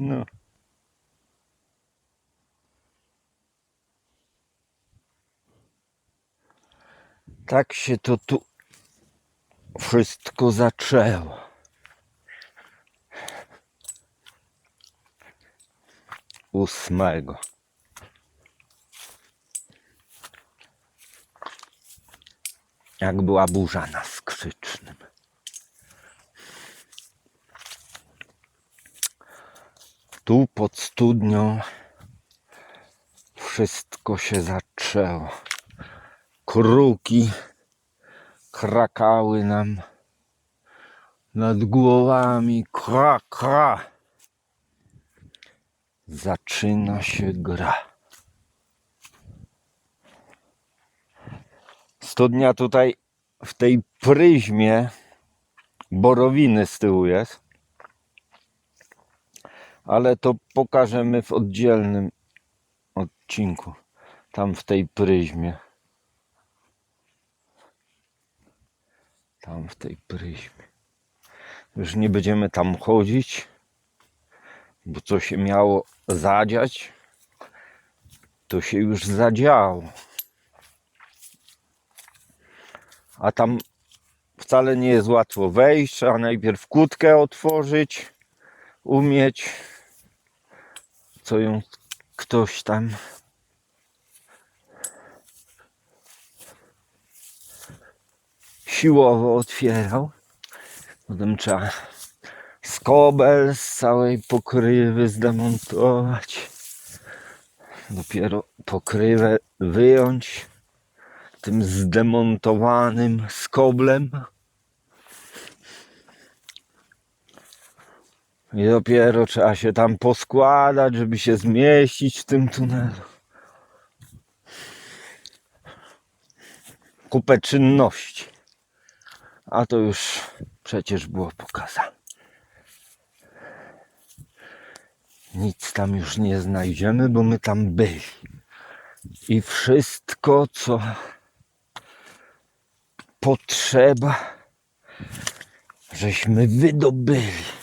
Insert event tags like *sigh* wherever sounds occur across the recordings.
No. Tak się to tu wszystko zaczęło. Ósmego. Jak była burza na skrzycznym. Tu pod studnią wszystko się zaczęło. Kruki krakały nam nad głowami. Kra, kra. Zaczyna się gra. Studnia tutaj w tej pryzmie borowiny z tyłu jest. Ale to pokażemy w oddzielnym odcinku. Tam w tej pryzmie. Tam w tej pryzmie. Już nie będziemy tam chodzić, bo co się miało zadziać, to się już zadziało. A tam wcale nie jest łatwo wejść, trzeba najpierw kłódkę otworzyć, umieć, co ją ktoś tam siłowo otwierał. Potem trzeba skobel z całej pokrywy zdemontować. Dopiero pokrywę wyjąć tym zdemontowanym skoblem. I dopiero trzeba się tam poskładać, żeby się zmieścić w tym tunelu. Kupę czynności. A to już przecież było pokazane. Nic tam już nie znajdziemy, bo my tam byli. I wszystko, co potrzeba, żeśmy wydobyli.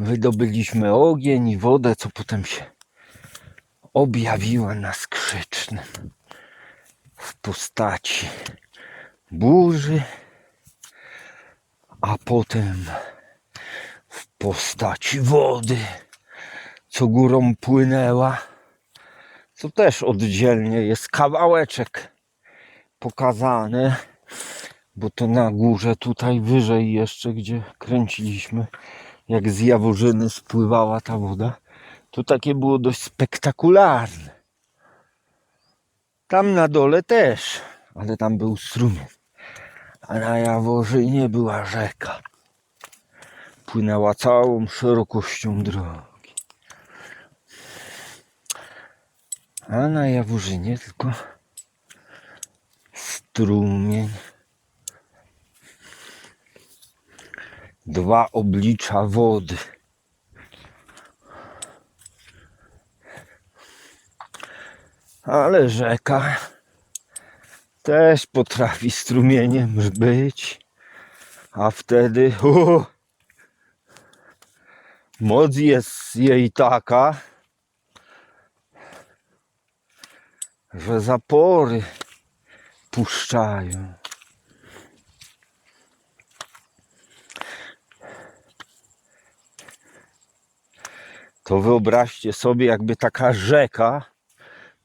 Wydobyliśmy ogień i wodę, co potem się objawiła na skrzycznym w postaci burzy, a potem w postaci wody, co górą płynęła, co też oddzielnie jest kawałeczek pokazany, bo to na górze tutaj wyżej jeszcze, gdzie kręciliśmy, jak z Jaworzyny spływała ta woda, to takie było dość spektakularne. Tam na dole też, ale tam był strumień. A na Jaworzynie była rzeka. Płynęła całą szerokością drogi. A na Jaworzynie tylko strumień. Dwa oblicza wody. Ale rzeka też potrafi strumieniem być. A wtedy u, moc jest jej taka, że zapory puszczają. To wyobraźcie sobie, jakby taka rzeka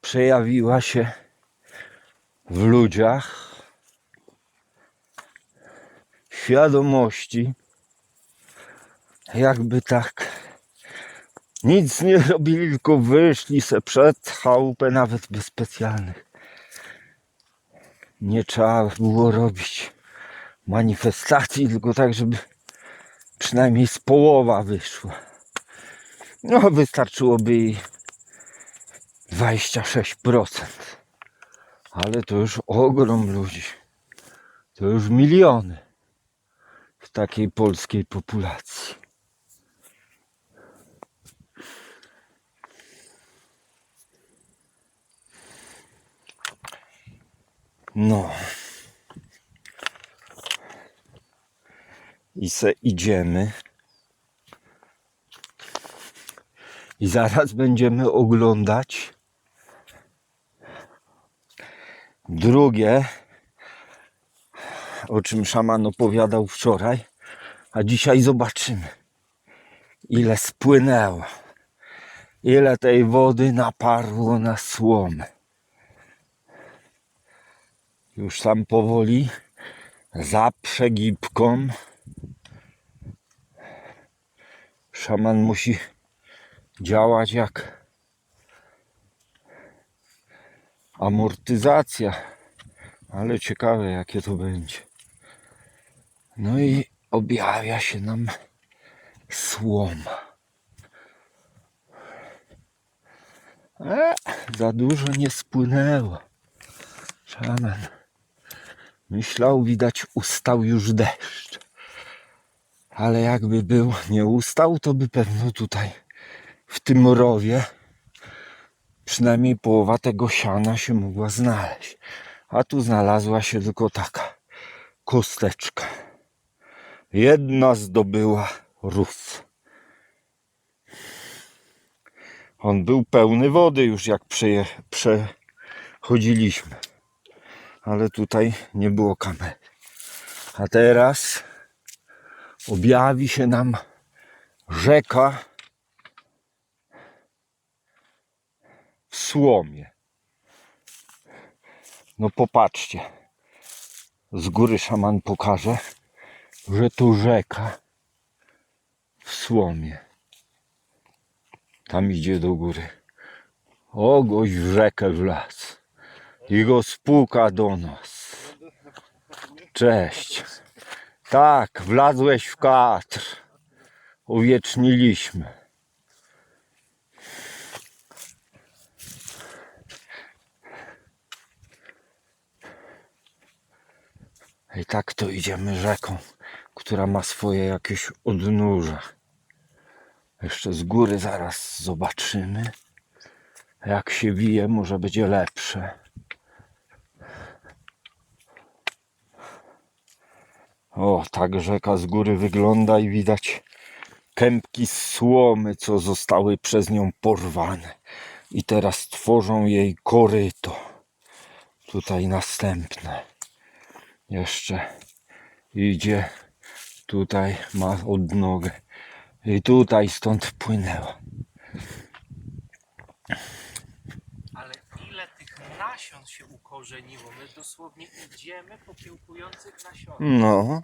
przejawiła się w ludziach świadomości, jakby tak nic nie robili, tylko wyszli se przed chałupę, nawet bez specjalnych. Nie trzeba było robić manifestacji, tylko tak, żeby przynajmniej z połowa wyszła. No, wystarczyłoby i 26%. Ale to już ogrom ludzi. To już miliony w takiej polskiej populacji. No. i se idziemy. I zaraz będziemy oglądać drugie, o czym szaman opowiadał wczoraj, a dzisiaj zobaczymy, ile spłynęło, ile tej wody naparło na słomę. Już tam powoli za przegibką szaman musi działać jak amortyzacja, ale ciekawe jakie to będzie. No i objawia się nam słoma. E, za dużo nie spłynęło. Szaman myślał, widać, ustał już deszcz. Ale jakby był nie ustał, to by pewno tutaj w tym rowie przynajmniej połowa tego siana się mogła znaleźć. A tu znalazła się tylko taka kosteczka. Jedna zdobyła rów. On był pełny wody już jak przeje, przechodziliśmy. Ale tutaj nie było kamery. A teraz objawi się nam rzeka słomie. No popatrzcie. Z góry szaman pokaże, że tu rzeka w słomie. Tam idzie do góry. O, gość w rzekę wlazł. I go spuka do nas. Cześć. Tak, wlazłeś w kadr. Uwieczniliśmy. I tak to idziemy rzeką, która ma swoje jakieś odnóża. Jeszcze z góry zaraz zobaczymy. Jak się wije, może będzie lepsze. O, tak rzeka z góry wygląda i widać kępki słomy, co zostały przez nią porwane. I teraz tworzą jej koryto. Tutaj następne. Jeszcze idzie. Tutaj ma odnogę. I tutaj stąd płynęła. Ale ile tych nasion się ukorzeniło? My dosłownie idziemy po kiełkujących nasionach. No,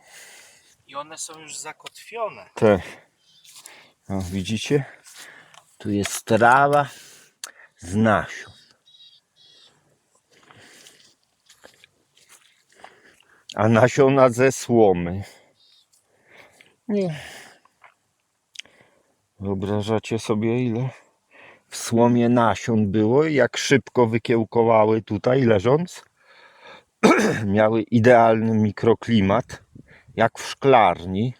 I one są już zakotwione. te. No, widzicie? Tu jest trawa z nasion. A nasiona ze słomy. Nie. Wyobrażacie sobie ile w słomie nasion było i jak szybko wykiełkowały tutaj leżąc? *clears throat* Miały idealny mikroklimat, jak w szklarni.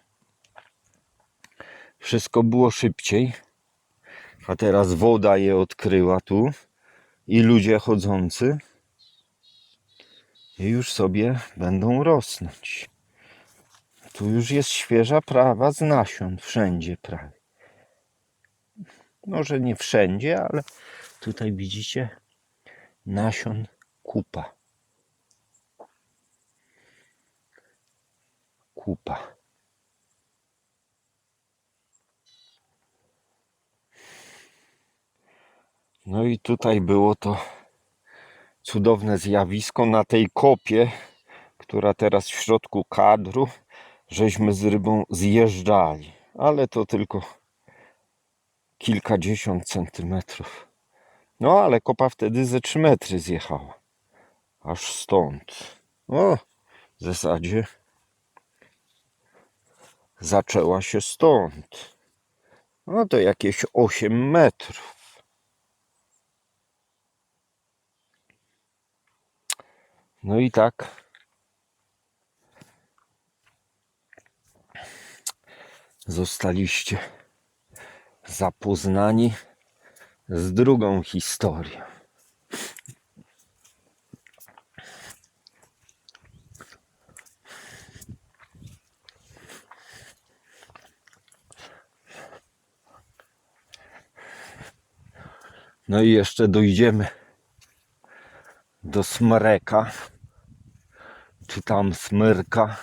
Wszystko było szybciej. A teraz woda je odkryła tu i ludzie chodzący już sobie będą rosnąć. Tu już jest świeża prawa z nasion, wszędzie prawie. Może nie wszędzie, ale tutaj widzicie nasion kupa. Kupa. No i tutaj było to cudowne zjawisko na tej kopie, która teraz w środku kadru, żeśmy z rybą zjeżdżali, ale to tylko kilkadziesiąt centymetrów. No ale kopa wtedy ze 3 metry zjechała. Aż stąd. O, w zasadzie zaczęła się stąd. No to jakieś 8 metrów. No i tak. Zostaliście zapoznani z drugą historią. No i jeszcze dojdziemy do smreka, czy tam smyrka,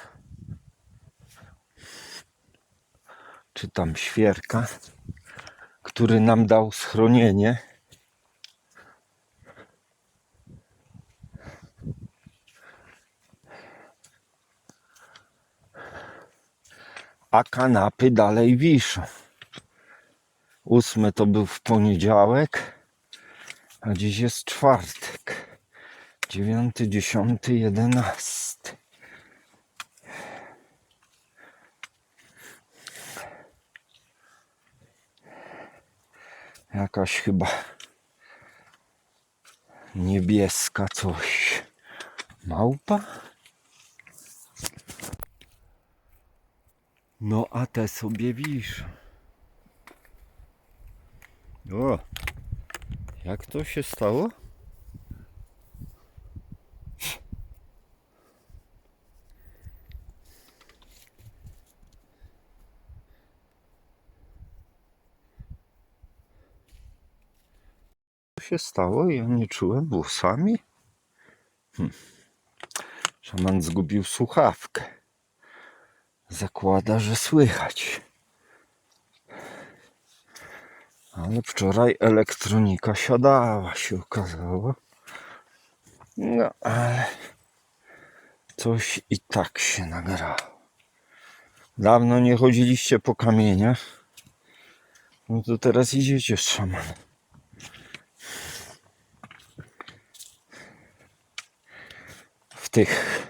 czy tam świerka, który nam dał schronienie. A kanapy dalej wiszą. Ósmy to był w poniedziałek, a dziś jest czwartek. Dziewiąty, dziesiąty, jedenasty. Jakaś chyba niebieska coś. Małpa? No a te sobie wisz. O, jak to się stało? Się stało? Ja nie czułem włosami? Hm. Szaman zgubił słuchawkę. Zakłada, że słychać. Ale wczoraj elektronika siadała, się okazało. No, ale coś i tak się nagrało. Dawno nie chodziliście po kamieniach. No to teraz idziecie z szamanem. Tych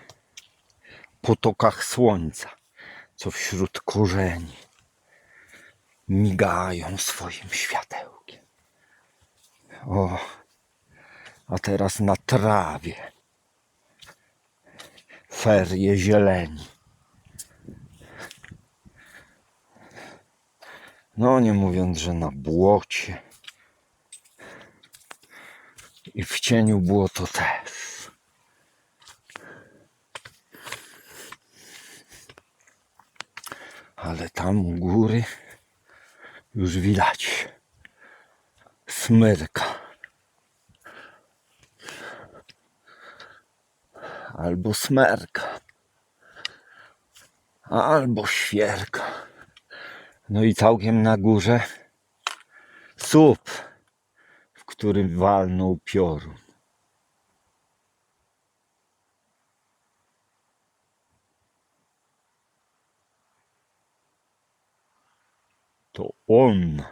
potokach słońca, co wśród korzeni migają swoim światełkiem. O, a teraz na trawie ferie zieleni. No, nie mówiąc, że na błocie i w cieniu błoto też. Ale tam u góry już widać smyrka. Albo smerka. Albo świerka. No i całkiem na górze słup, w którym walnął piorun. To on.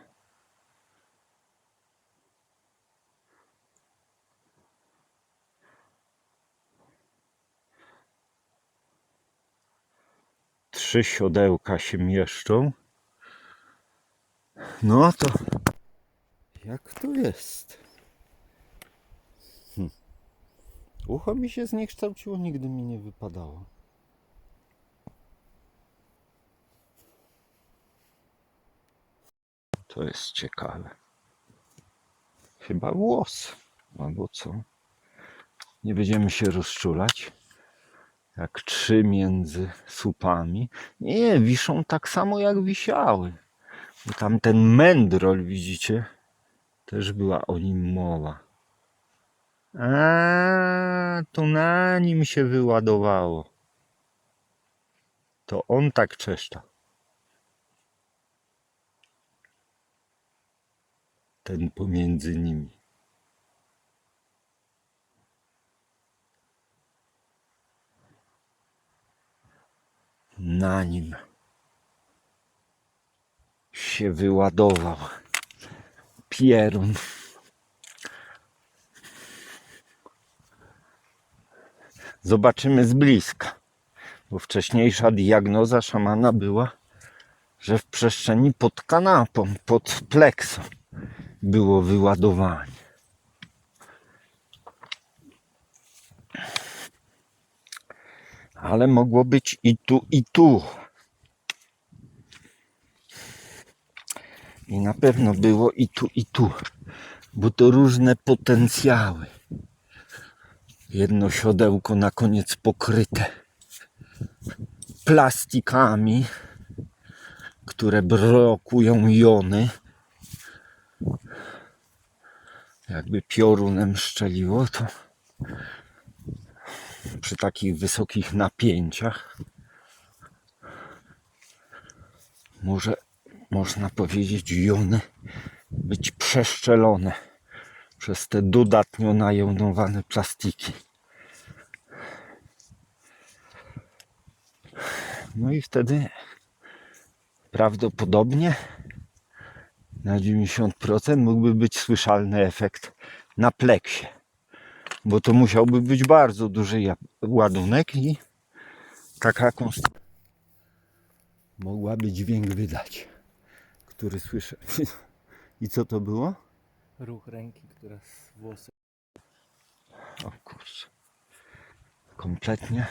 Trzy siodełka się mieszczą. No to jak to jest? Hm. Ucho mi się zniekształciło, nigdy mi nie wypadało. To jest ciekawe. Chyba włos. Albo co? Nie będziemy się rozczulać. Jak trzy między słupami. Nie, wiszą tak samo jak wisiały. Bo tam ten mędrol, widzicie? Też była o nim mowa. A, to na nim się wyładowało. To on tak czeszcza. Ten pomiędzy nimi. Na nim się wyładował pierun. Zobaczymy z bliska, bo wcześniejsza diagnoza szamana była, że w przestrzeni pod kanapą, pod pleksą było wyładowanie. Ale mogło być i tu, i tu. I na pewno było i tu, i tu, bo to różne potencjały. Jedno siodełko na koniec pokryte plastikami, które blokują jony jakby piorunem szczeliło, to przy takich wysokich napięciach może można powiedzieć jony być przeszczelone przez te dodatnio najonowane plastiki. No i wtedy prawdopodobnie na 90% mógłby być słyszalny efekt na pleksie. Bo to musiałby być bardzo duży ładunek i taka konstrukcja mogłaby dźwięk wydać, który słyszę. *laughs* I co to było? Ruch ręki, która z włosy. O kurczę. Kompletnie.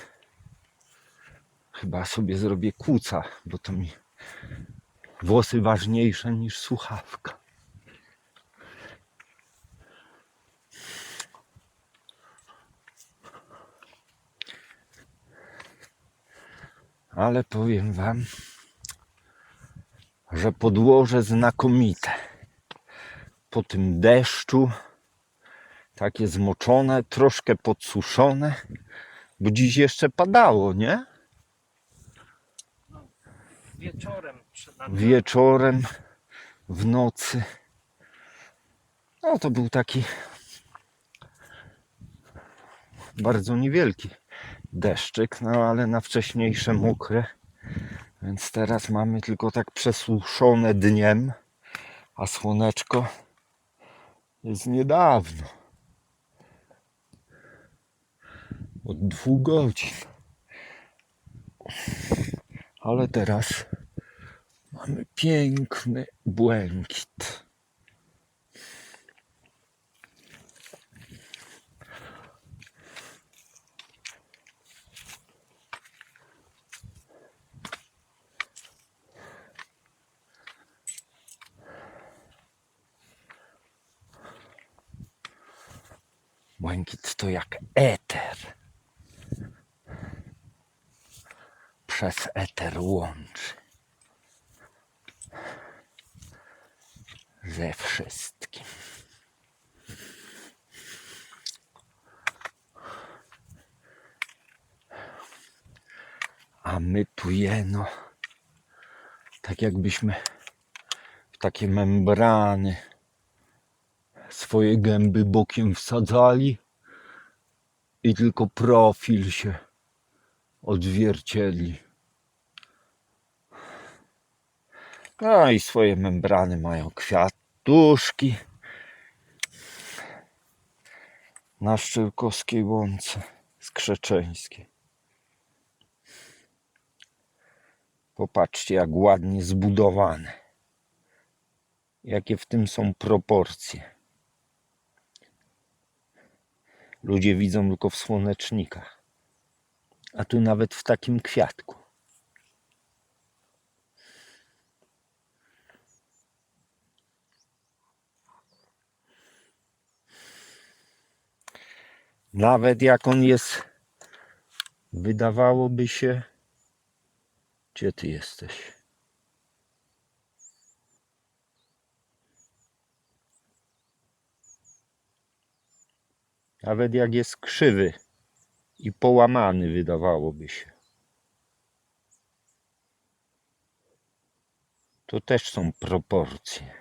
Chyba sobie zrobię kłuca, bo to mi włosy ważniejsze niż słuchawka. Ale powiem wam, że podłoże znakomite. Po tym deszczu takie zmoczone, troszkę podsuszone, bo dziś jeszcze padało, nie? Wieczorem Wieczorem, w nocy. No to był taki bardzo niewielki deszczyk, no ale na wcześniejsze mokre. Więc teraz mamy tylko tak przesuszone dniem, a słoneczko jest niedawno. Od dwóch godzin. Ale teraz mamy piękny błękit to jak eter. Przez eter łączy. Ze wszystkim. A my tu jeno, tak jakbyśmy w takie membrany swoje gęby bokiem wsadzali i tylko profil się odzwierciedli. No i swoje membrany mają kwiatuszki na Szczyrkowskiej łące skrzeczeńskiej. Popatrzcie jak ładnie zbudowane. Jakie w tym są proporcje. Ludzie widzą tylko w słonecznikach. A tu nawet w takim kwiatku. Nawet jak on jest, wydawałoby się, gdzie ty jesteś? Nawet jak jest krzywy i połamany, wydawałoby się. To też są proporcje.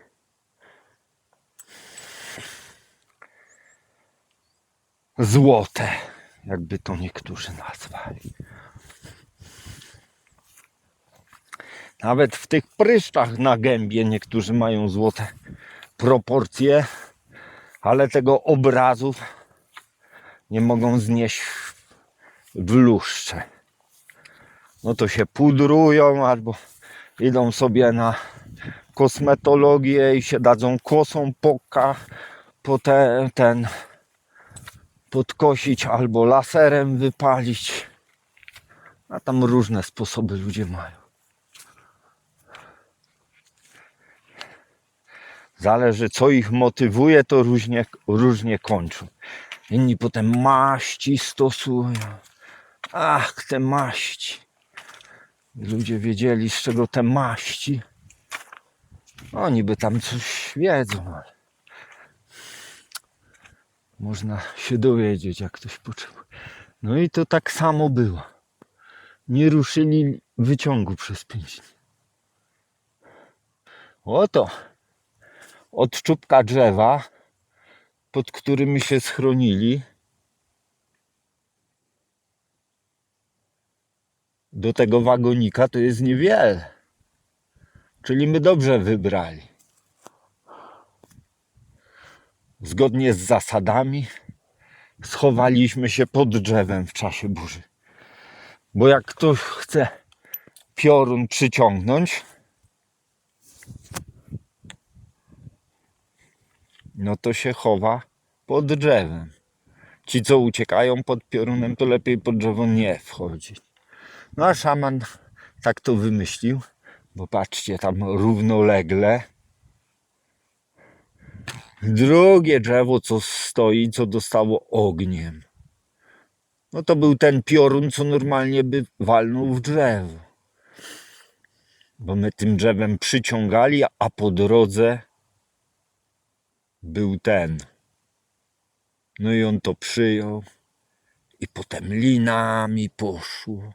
Złote, jakby to niektórzy nazwali. Nawet w tych pryszczach na gębie niektórzy mają złote proporcje, ale tego obrazu nie mogą znieść w luszcze. No to się pudrują albo idą sobie na kosmetologię i się dadzą kosą poka, po te, ten podkosić albo laserem wypalić. A tam różne sposoby ludzie mają. Zależy co ich motywuje, to różnie, różnie kończą. Inni potem maści stosują. Ach, te maści. Ludzie wiedzieli z czego te maści. Oni by tam coś wiedzą, ale Można się dowiedzieć, jak ktoś potrzebuje. No i to tak samo było. Nie ruszyli wyciągu przez pięć dni. Oto od czubka drzewa, pod którymi się schronili, do tego wagonika to jest niewiele. Czyli my dobrze wybrali. Zgodnie z zasadami schowaliśmy się pod drzewem w czasie burzy. Bo jak ktoś chce piorun przyciągnąć, no to się chowa pod drzewem. Ci, co uciekają pod piorunem, to lepiej pod drzewo nie wchodzić. No a szaman tak to wymyślił, bo patrzcie, tam równolegle drugie drzewo, co stoi, co dostało ogniem. No to był ten piorun, co normalnie by walnął w drzewo. Bo my tym drzewem przyciągali, a po drodze był ten. No i on to przyjął i potem linami poszło.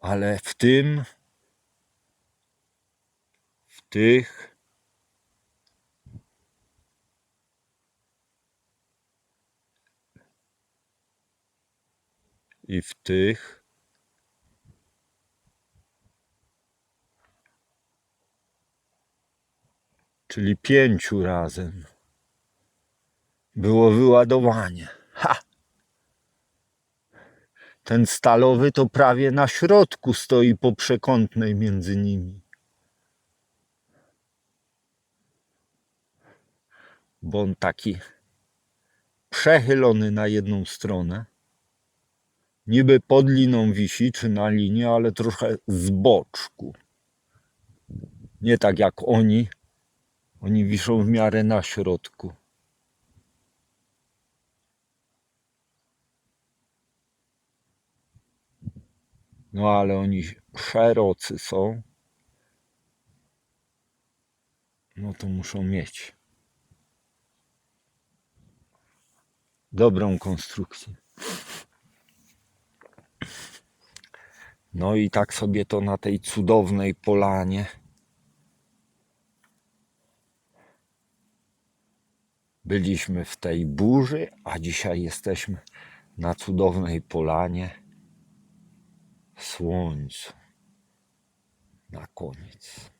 Ale w tym, w tych i w tych czyli pięciu razem było wyładowanie. Ha! Ten stalowy to prawie na środku stoi po przekątnej między nimi. Bo on taki przechylony na jedną stronę. Niby pod liną wisi, czy na linie, ale trochę z boczku. Nie tak jak oni. Oni wiszą w miarę na środku. No ale oni szerocy są. No to muszą mieć dobrą konstrukcję. No i tak sobie to na tej cudownej polanie. Byliśmy w tej burzy, a dzisiaj jesteśmy na cudownej polanie w słońcu. Na koniec.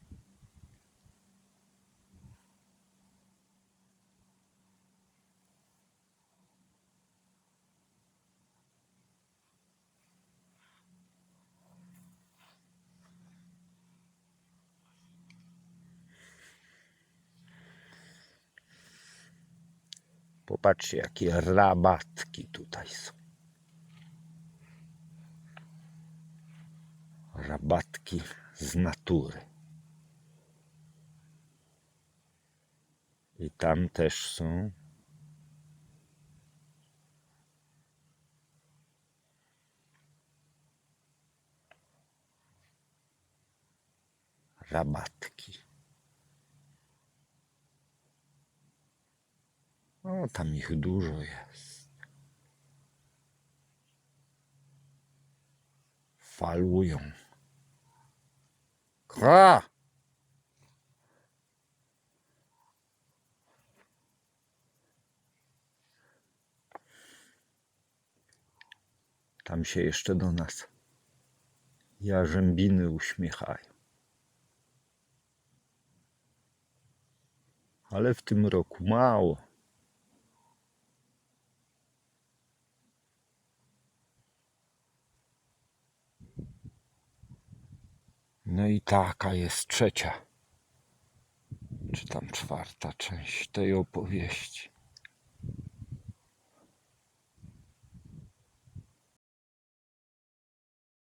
Popatrzcie, jakie rabatki tutaj są. Rabatki z natury. I tam też są. Rabatki. No, tam ich dużo jest. Falują. Kra! Tam się jeszcze do nas jarzębiny uśmiechają. Ale w tym roku mało. No i taka jest trzecia, czy tam czwarta część tej opowieści.